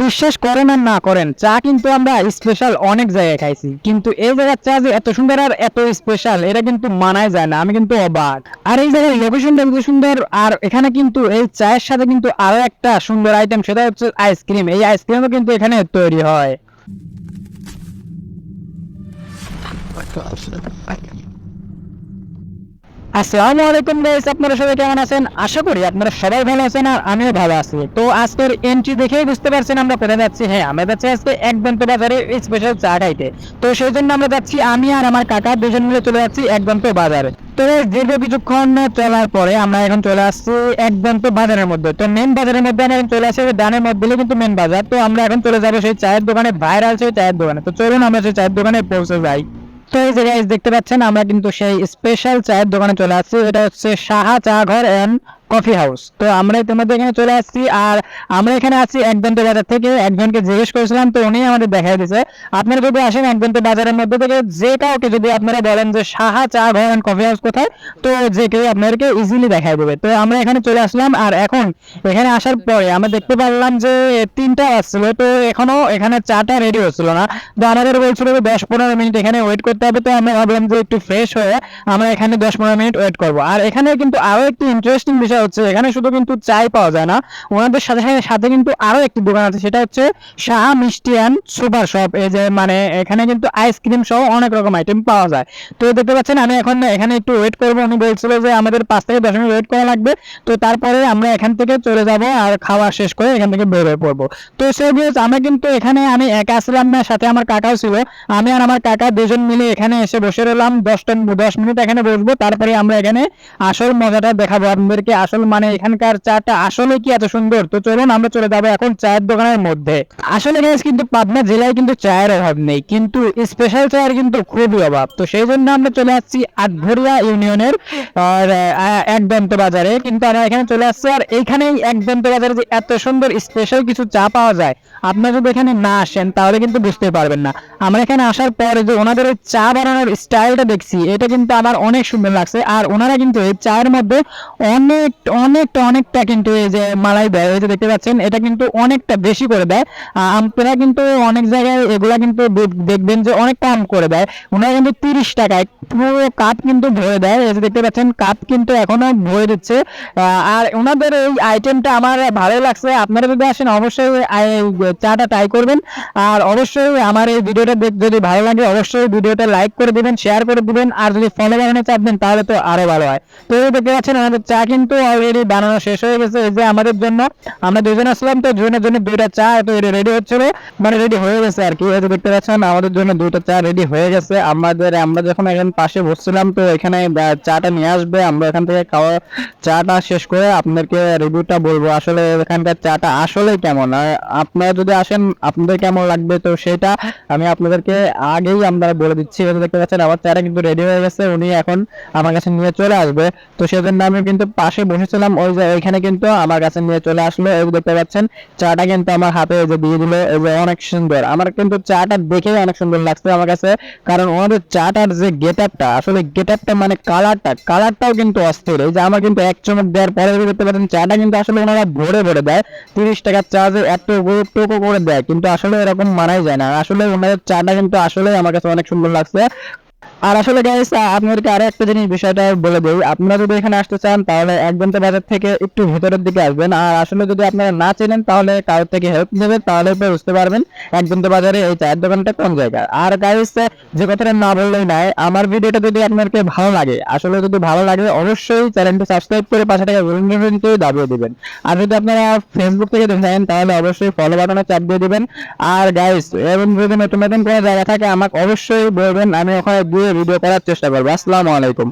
বিশ্বাস করেন আর না করেন, চা কিন্তু আমরা স্পেশাল অনেক জায়গায় খাইছি। কিন্তু এই জায়গার চা যে এত সুন্দর আর এত স্পেশাল এটা কিন্তু মানায় যায় না, আমি কিন্তু অবাক। আর এই জায়গার লোকেশনটা এত সুন্দর, আর এখানে কিন্তু এই চায়ের সাথে কিন্তু আরও একটা সুন্দর আইটেম সেটা হচ্ছে আইসক্রিম এই আইসক্রিমও কিন্তু এখানে তৈরি হয়। আসসালামু আলাইকুম গাইস আপনারা সবাই কেমন আছেন? আশা করি আপনারা সবাই ভালো আছেন আর আমিও ভালো আছি। তো আজকের এন্ট্রি দেখেই বুঝতে পারছেন আমরা কোথায় যাচ্ছি। হ্যাঁ আমরা যাচ্ছি আজকে একদন্ত বাজারে স্পেশাল চা খাইতে তো সেই জন্য আমরা যাচ্ছি, আমি আর আমার কাকা দুজন মিলে চলে যাচ্ছি একদন্ত বাজারে। তো দীর্ঘ কিছুক্ষণ চলার পরে আমরা এখন চলে আসছি একদন্ত বাজারের মধ্যে। তো মেন বাজারের মধ্যে এখন চলে আসছি ডানের মধ্যে কিন্তু মেন বাজার। তো আমরা এখন চলে যাব সেই চায়ের দোকানে ভাইরাল সেই চায়ের দোকানে। তো চলুন আমরা সেই চায়ের দোকানে পৌঁছে যাই। তো এই দেখতে পাচ্ছেন, আমরা কিন্তু সেই স্পেশাল চায়ের দোকানে চলে আসছি। এটা হচ্ছে সাহা চা ঘর এন্ড কফি হাউস তো আমরা তোমাদের এখানে চলে আসছি আর আমরা এখানে আছি একদন্ত বাজার থেকে। একজনকে জিজ্ঞেস করেছিলাম, তো উনি আমাদের দেখাই দিয়েছে আপনারা যদি আসেন একদন্ত বাজারের মধ্যে থেকে যে কাউকে যদি আপনারা বলেন যে সাহা চা ঘর কফি হাউস কোথায়, তো যে কেউ আপনাদেরকে ইজিলি দেখাই দেবে। তো আমরা এখানে চলে আসলাম আর এখন এখানে আসার পরে আমরা দেখতে পারলাম যে তিনটা আসছিল, তো এখনও এখানে চাটা রেডি হচ্ছিল না। তো আমাদের বলছিল যে দশ পনেরো মিনিট এখানে ওয়েট করতে হবে, তো আমরা ভাবলাম যে একটু ফ্রেশ হয়ে আমরা এখানে দশ পনেরো মিনিট ওয়েট করব। আর এখানে কিন্তু আরও একটি ইন্টারেস্টিং বিষয় হচ্ছে এখানে শুধু কিন্তু চাই পাওয়া যায় না। ওনাদের সাথে সাথে কিন্তু আরও একটি দোকান আছে, সেটা হচ্ছে শাহ মিষ্টি অ্যান্ড সুপার শপ। এই যে মানে এখানে কিন্তু আইসক্রিম সহ অনেক রকম আইটেম পাওয়া যায়। তো দেখতে পাচ্ছেন, আমি এখন এখানে একটু ওয়েট করব। উনি বলছিল যে আমাদের পাঁচ থেকে দশ মিনিট ওয়েট করা লাগবে। তো তারপরে আমরা এখান থেকে চলে যাব আর খাওয়া শেষ করে এখান থেকে বের হয়ে পড়ব। তো সে ভিউজ আমরা কিন্তু এখানে, আমি একা আসলাম না, সাথে আমার কাকাও ছিল। আমি আর আমার কাকা দুজন মিলে এখানে এসে বসে রইলাম। দশটা দশ মিনিট এখানে বসবো। তারপরে আমরা এখানে আসল মজাটা দেখাবো আপনাদেরকে। আসল মানে এখানকার চাটা আসলে কি এত সুন্দর? তো চলুন আমরা চলে যাব এখন চায়ের দোকানের মধ্যে। আসলে guys, কিন্তু পাবনা জেলায় কিন্তু চায়ের অভাব নেই, কিন্তু স্পেশাল চায়ের কিন্তু খুবই অভাব। তো সেই জন্য আমরা চলে আসছি আটঘরিয়া ইউনিয়নের, আর একদন্ত বাজারে। কিন্তু আমরা এখানে চলে আসছি, আর এইখানেই একদন্ত বাজারে যে এত সুন্দর স্পেশাল কিছু চা পাওয়া যায়, আপনারা যদি এখানে না আসেন, তাহলে কিন্তু বুঝতে পারবেন না। আমরা এখানে আসার পরে যে ওনাদের ওই চা বানানোর স্টাইলটা দেখছি, এটা কিন্তু আমার অনেক সুন্দর লাগছে। আর ওনারা কিন্তু এই চায়ের মধ্যে অনেক অনেকটা অনেকটা কিন্তু এই যে মালাই দেয় এই যে দেখতে পাচ্ছেন? এটা কিন্তু অনেকটা বেশি করে দেয় আপনারা কিন্তু অনেক জায়গায় এগুলা কিন্তু দেখবেন যে অনেক কম করে দেয় ওনারা কিন্তু তিরিশ টাকায় পুরো কাপ কিন্তু ভরে দেয়। এই যে দেখতে পাচ্ছেন কাপ কিন্তু এখনও ভরে দিচ্ছে। আর ওনাদের এই আইটেমটা আমার ভালো লাগছে। আপনারা যদি আসেন, অবশ্যই চাটা ট্রাই করবেন। আর অবশ্যই আমার এই ভিডিওটা যদি ভালো লাগে, অবশ্যই ভিডিওটা লাইক করে দিবেন শেয়ার করে দিবেন। আর যদি ফলো বানানো চাপবেন তাহলে তো আরও ভালো হয়। তো দেখতে পাচ্ছেন, আমাদের চা কিন্তু অলরেডি বানানো শেষ হয়ে গেছে। এই যে আমাদের জন্য, আমরা দুজন আসলাম তো, দুজনের জন্য দুইটা চা তো রেডি হচ্ছিল। মানে রেডি হয়ে গেছে আর কি হয়তো দেখতে পাচ্ছেন, আমাদের জন্য দুইটা চা রেডি হয়ে গেছে। আমাদের, আমরা যখন এখানে পাশে বসছিলাম তো এখানে চাটা নিয়ে আসবে, আমরা এখান থেকে খাওয়া চাটা শেষ করে আপনাদেরকে রিভিউটা বলব। আসলে এখানকার চাটা আসলে কেমন? আপনারা যদি আসেন, আপনাদের কেমন লাগবে? তো সেটা আমি আপনাদেরকে আগেই আমরা বলে দিচ্ছি। যে দেখতে পাচ্ছেন, আমার চাটা কিন্তু রেডি হয়ে গেছে। উনি এখন আমার কাছে নিয়ে চলে আসবে। তো সেজন্য আমি কিন্তু পাশে বসেছিলাম। ওই যে ওইখানে কিন্তু আমার কাছে নিয়ে চলে আসলো। এই দেখতে পাচ্ছেন, চাটা কিন্তু আমার হাতে এই যে দিয়ে দিল। এই যে অনেক সুন্দর। আমার কিন্তু চাটা দেখে অনেক সুন্দর লাগছে আমার কাছে। কারণ ওনাদের চাটার যে গেট আপটা আসলে গেট আপটা মানে কালারটা কালারটাও কিন্তু অস্থির। এই যে আমার কিন্তু এক চমক দেওয়ার পরে দেখতে পাচ্ছেন চাটা কিন্তু আসলে ওনারা ভরে ভরে দেয়। তিরিশ টাকার চা যে এত টোকো করে দেয়, কিন্তু আসলে এরকম মানাই যায় না। আসলে ওনাদের চাটা কিন্তু আসলে আমার কাছে অনেক সুন্দর লাগছে। আর আসলে গাইস আপনাদেরকে আরও একটা জিনিস বিষয়টা বলে দিই। আপনারা যদি এখানে আসতে চান, তাহলে একদন্ত বাজার থেকে একটু ভেতরের দিকে আসবেন। আর আসলে যদি আপনারা না চেনেন, তাহলে কারোর থেকে হেল্প নেবেন, তাহলে বুঝতে পারবেন একদন্ত বাজারে এই চায়ের দোকানটা কোন জায়গায় আর গাইস যে কথাটা না বললেই নাই, আমার ভিডিওটা যদি আপনাদেরকে ভালো লাগে, আসলে যদি ভালো লাগে, অবশ্যই চ্যানেলটি সাবস্ক্রাইব করে পাশে টাকা কিন্তু দাবিয়ে দিবেন। আর যদি আপনারা ফেসবুক থেকে দেখেন তাহলে অবশ্যই ফলো বাটনে চাপ দিয়ে দিবেন। আর গাইস এবং যদি নতুন নতুন কোনো জায়গা থাকে, আমাকে অবশ্যই বলবেন, আমি ওখানে গিয়ে ভিডিও করার চেষ্টা করব। আসসালামু আলাইকুম।